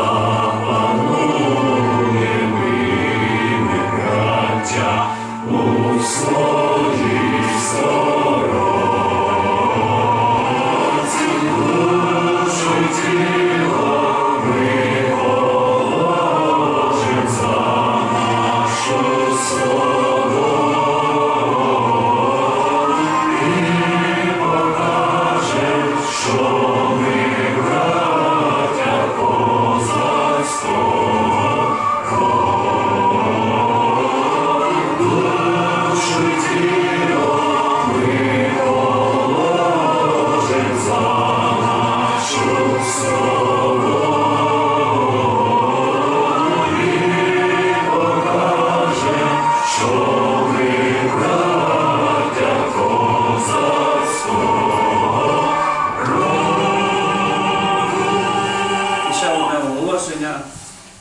Papa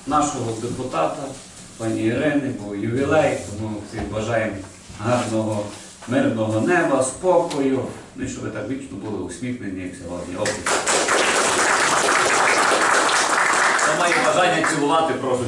нашого депутата, пані Ірини, був ювілей, тому всім бажаємо гарного, мирного неба, спокою. Ну і щоб ви так вічно були усміхнені, як сьогодні. Опіт. Я маю бажання цілувати, прошу.